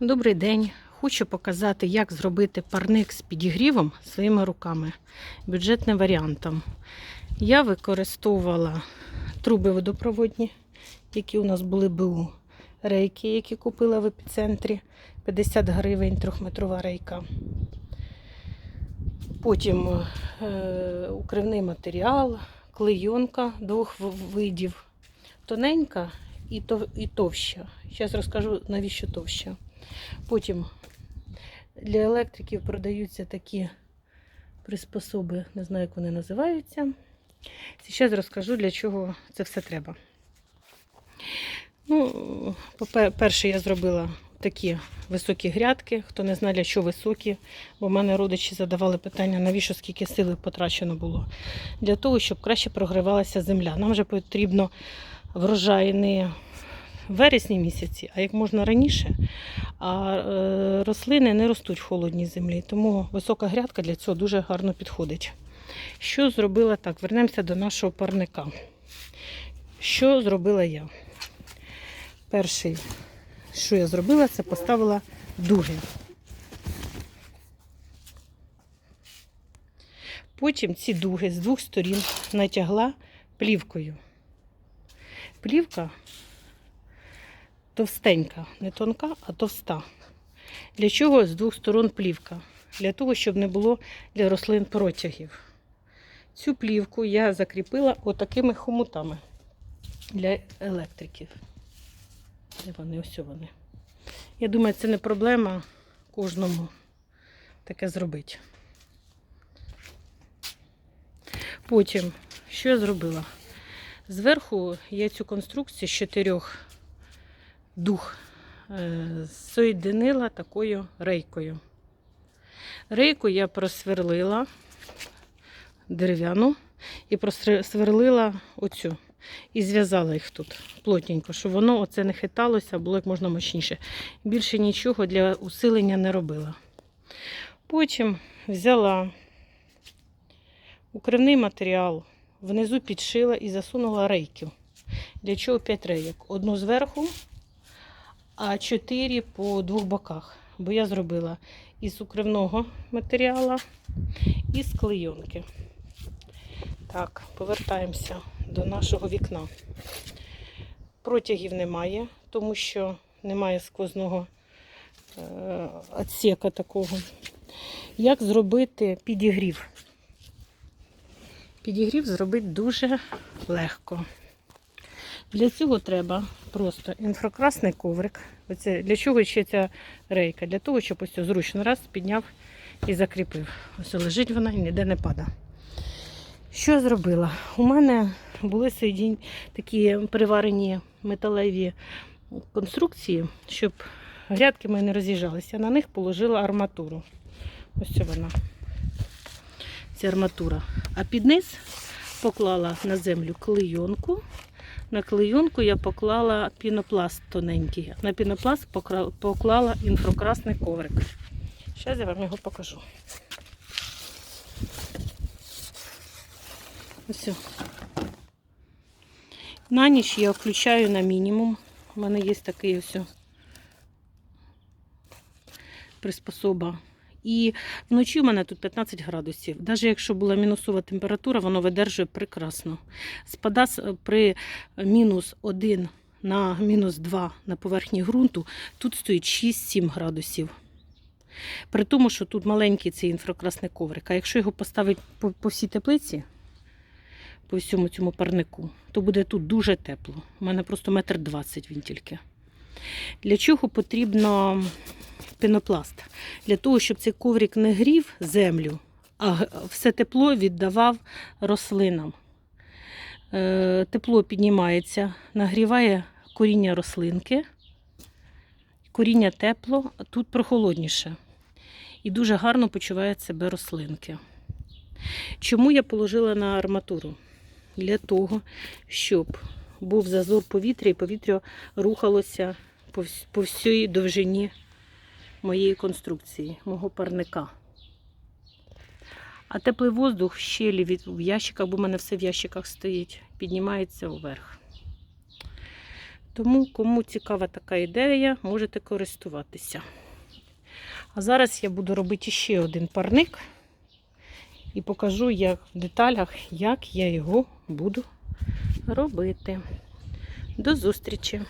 Добрий день. Хочу показати, як зробити парник з підігрівом своїми руками, бюджетним варіантом. Я використовувала труби водопроводні, які у нас були БУ, рейки, які купила в епіцентрі 50 гривень, трьохметрова рейка. Потім е, укривний матеріал, клейонка двох видів, тоненька і, тов, і товща. Зараз розкажу, навіщо товща. Потім для електриків продаються такі приспособи, не знаю, як вони називаються. Зараз розкажу, для чого це все треба. Ну, по-перше, я зробила такі високі грядки. Хто не знає, для чого високі, бо в мене родичі задавали питання, навіщо скільки сили потрачено було. Для того, щоб краще прогрівалася земля. Нам вже потрібно врожай не вересні місяці, а як можна раніше. А е, рослини не ростуть в холодній землі, тому висока грядка для цього дуже гарно підходить. Що зробила так? Вернемося до нашого парника. Що зробила я? Перший, що я зробила, це поставила дуги. Потім ці дуги з двох сторін натягла плівкою. Плівка товстенька, не тонка, а товста. Для чого з двох сторон плівка? Для того, щоб не було для рослин протягів. Цю плівку я закріпила отакими хомутами для електриків. Де вони? Ось вони. Я думаю, це не проблема кожному таке зробити. Потім, що я зробила? Зверху я цю конструкцію з чотирьох дух е, соєдинила такою рейкою. Рейку я просверлила дерев'яну і просверлила оцю. І зв'язала їх тут плотненько, щоб воно оце не хиталося, було як можна мощніше. Більше нічого для усилення не робила. Потім взяла укривний матеріал, внизу підшила і засунула рейки. Для чого 5 рейок? Одну зверху, а 4 по двох боках. Бо я зробила із укривного матеріалу і з клейонки. Так, повертаємося до нашого вікна. Протягів немає, тому що немає сквозного е, отсека такого. Як зробити підігрів? Підігрів зробити дуже легко. Для цього треба просто інфракрасний коврик. Оце, для чого ще ця рейка? Для того, щоб ось зручно раз підняв і закріпив. Ось лежить вона і ніде не падає. Що я зробила? У мене були соєдін... такі приварені металеві конструкції, щоб грядки мої не роз'їжджалися. На них положила арматуру. Ось це вона. Це арматура. А під низ поклала на землю клейонку. На клейонку я поклала пінопласт тоненький. На пінопласт поклала інфракрасний коврик. Зараз я вам його покажу. Ось. На ніч я включаю на мінімум. У мене є такий ось приспособа. І вночі у мене тут 15 градусів. Навіть якщо була мінусова температура, воно видержує прекрасно. Спада при мінус 1 на мінус 2 на поверхні ґрунту, тут стоїть 6-7 градусів. При тому, що тут маленький цей інфракрасний коврик. А якщо його поставити по, по всій теплиці, по всьому цьому парнику, то буде тут дуже тепло. У мене просто метр двадцять він тільки. Для чого потрібно пінопласт? Для того, щоб цей коврик не грів землю, а все тепло віддавав рослинам. Е, Тепло піднімається, нагріває коріння рослинки. Коріння тепло, а тут прохолодніше. І дуже гарно почувають себе рослинки. Чому я положила на арматуру? Для того, щоб був зазор повітря і повітря рухалося по всій довжині моєї конструкції, мого парника. А теплий воздух в щелі від, в ящиках, бо в мене все в ящиках стоїть, піднімається вверх. Тому, кому цікава така ідея, можете користуватися. А зараз я буду робити ще один парник і покажу як в деталях, як я його буду робити. До зустрічі!